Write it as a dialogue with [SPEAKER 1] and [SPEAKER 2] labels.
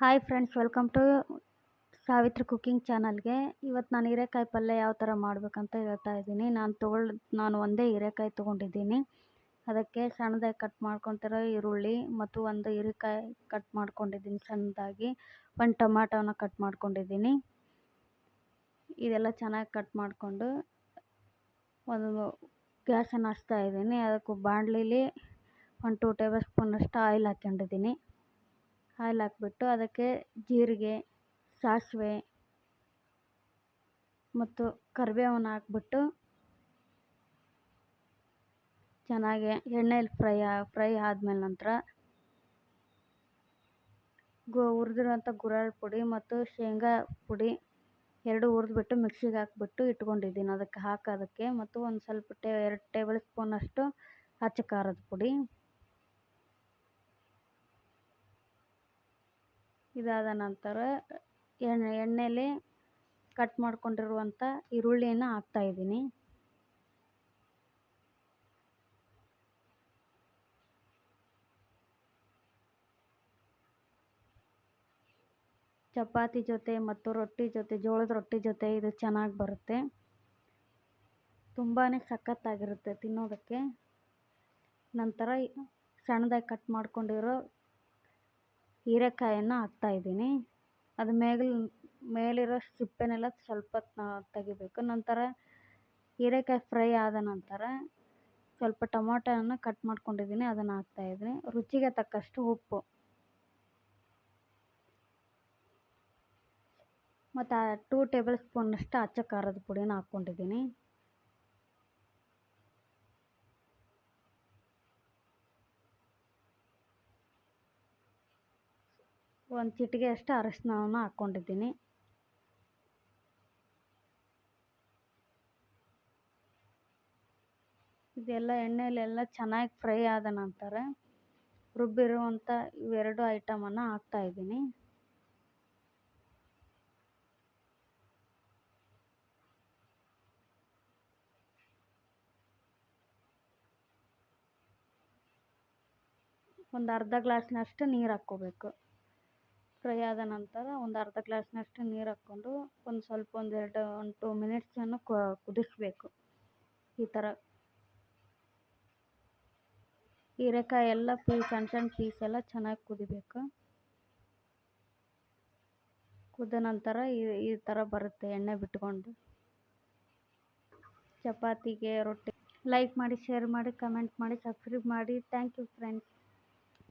[SPEAKER 1] Hi friends welcome to Savitri cooking ಚಾನಲ್ಗೆ ಇವತ್ತು ನಾನು ಹೀರೆಕಾಯಿ ಪಲ್ಯ ಯಾವ ಥರ ಮಾಡಬೇಕಂತ ಹೇಳ್ತಾ ಇದ್ದೀನಿ. ನಾನು ತೊಗೊಳ್ ನಾನು ಒಂದೇ ಹೀರೆಕಾಯಿ ತೊಗೊಂಡಿದ್ದೀನಿ. ಅದಕ್ಕೆ ಸಣ್ಣದಾಗಿ ಕಟ್ ಮಾಡ್ಕೊತಿರೋ ಈರುಳ್ಳಿ ಮತ್ತು ಒಂದು ಹೀರೆಕಾಯಿ ಕಟ್ ಮಾಡ್ಕೊಂಡಿದ್ದೀನಿ ಸಣ್ಣದಾಗಿ. ಒಂದು ಟೊಮ್ಯಾಟೋನ ಕಟ್ ಮಾಡ್ಕೊಂಡಿದ್ದೀನಿ. ಇದೆಲ್ಲ ಚೆನ್ನಾಗಿ ಕಟ್ ಮಾಡಿಕೊಂಡು ಒಂದು ಗ್ಯಾಸನ್ನು ಹಚ್ತಾ ಇದ್ದೀನಿ. ಅದಕ್ಕೆ ಬಾಣಲಿಲಿ ಒಂದು ಟೂ ಟೇಬಲ್ ಸ್ಪೂನಷ್ಟು ಆಯಿಲ್ ಹಾಕ್ಕೊಂಡಿದ್ದೀನಿ. ಆಯಿಲ್ ಹಾಕ್ಬಿಟ್ಟು ಅದಕ್ಕೆ ಜೀರಿಗೆ, ಸಾಸಿವೆ ಮತ್ತು ಕರಿಬೇವನ್ನ ಹಾಕ್ಬಿಟ್ಟು ಚೆನ್ನಾಗಿ ಎಣ್ಣೆಯಲ್ಲಿ ಫ್ರೈ ಫ್ರೈ ಆದಮೇಲೆ ನಂತರ ಗು ಹುರಿದಿರೋಂಥ ಗುರೆಳ್ಳು ಪುಡಿ ಮತ್ತು ಶೇಂಗಾ ಪುಡಿ ಎರಡು ಹುರಿದ್ಬಿಟ್ಟು ಮಿಕ್ಸಿಗೆ ಹಾಕ್ಬಿಟ್ಟು ಇಟ್ಕೊಂಡಿದ್ದೀನಿ. ಅದಕ್ಕೆ ಹಾಕೋದಕ್ಕೆ ಮತ್ತು ಒಂದು ಸ್ವಲ್ಪ ಟೇ, ಎರಡು ಟೇಬಲ್ ಸ್ಪೂನಷ್ಟು ಅಚ್ಚ ಖಾರದ ಪುಡಿ. ಇದಾದ ನಂತರ ಎಣ್ಣೆ, ಎಣ್ಣೆಲಿ ಕಟ್ ಮಾಡ್ಕೊಂಡಿರುವಂಥ ಹಾಕ್ತಾ ಹಾಕ್ತಾಯಿದ್ದೀನಿ ಚಪಾತಿ ಜೊತೆ ಮತ್ತು ರೊಟ್ಟಿ ಜೊತೆ, ಜೋಳದ ರೊಟ್ಟಿ ಜೊತೆ ಇದು ಚೆನ್ನಾಗಿ ಬರುತ್ತೆ. ತುಂಬಾ ಸಖತ್ತಾಗಿರುತ್ತೆ ತಿನ್ನೋದಕ್ಕೆ. ನಂತರ ಸಣ್ಣದಾಗಿ ಕಟ್ ಮಾಡ್ಕೊಂಡಿರೋ ಹೀರೆಕಾಯನ್ನು ಹಾಕ್ತಾಯಿದ್ದೀನಿ ಅದು ಮೇಗಲ್ ಮೇಲಿರೋ ಸಿಪ್ಪೆನೆಲ್ಲ ಸ್ವಲ್ಪ ತೆಗಿಬೇಕು. ನಂತರ ಹೀರೆಕಾಯಿ ಫ್ರೈ ಆದ ನಂತರ ಸ್ವಲ್ಪ ಟೊಮಾಟೋನ ಕಟ್ ಮಾಡ್ಕೊಂಡಿದ್ದೀನಿ, ಅದನ್ನು ಹಾಕ್ತಾಯಿದ್ದೀನಿ ರುಚಿಗೆ ತಕ್ಕಷ್ಟು ಉಪ್ಪು. ಮತ್ತು ಟೂ ಟೇಬಲ್ ಸ್ಪೂನಷ್ಟು ಅಚ್ಚ ಖಾರದ ಪುಡಿನ ಹಾಕ್ಕೊಂಡಿದ್ದೀನಿ. ಒಂದು ಚಿಟಿಕೆ ಅಷ್ಟು ಅರಿಶಿನವನ್ನು ಹಾಕ್ಕೊಂಡಿದ್ದೀನಿ ಇದೆಲ್ಲ ಎಣ್ಣೆಯಲ್ಲೆಲ್ಲ ಚೆನ್ನಾಗಿ ಫ್ರೈ ಆದ ನಂತರ ರುಬ್ಬಿರುವಂಥ ಇವೆರಡು ಐಟಮನ್ನು ಹಾಕ್ತಾಯಿದ್ದೀನಿ ಒಂದು ಅರ್ಧ ಗ್ಲಾಸ್ನಷ್ಟು ನೀರು ಹಾಕ್ಕೋಬೇಕು. ಫ್ರೈ ಆದ ನಂತರ ಒಂದು ಅರ್ಧ ಗ್ಲಾಸ್ನಷ್ಟು ನೀರು ಹಾಕ್ಕೊಂಡು ಒಂದು ಸ್ವಲ್ಪ ಒಂದೆರಡು ಒಂದು ಮಿನಿಟ್ಸ್ ಮಿನಿಟ್ಸನ್ನು ಕುದಿಸಬೇಕು. ಈ ಥರ ಹೀರೆಕಾಯಿ ಎಲ್ಲ ಪೀಸ್ ಸಣ್ಣ ಸಣ್ಣ ಪೀಸ್ ಎಲ್ಲ ಚೆನ್ನಾಗಿ ಕುದಿಬೇಕು. ಕುದ ನಂತರ ಈ ಈ ಥರ ಬರುತ್ತೆ ಎಣ್ಣೆ ಬಿಟ್ಕೊಂಡು. ಚಪಾತಿಗೆ ರೊಟ್ಟಿ. ಲೈಕ್ ಮಾಡಿ ಶೇರ್ ಮಾಡಿ ಕಮೆಂಟ್ ಮಾಡಿ ಸಬ್ಸ್ಕ್ರೈಬ್ ಮಾಡಿ. Thank you friends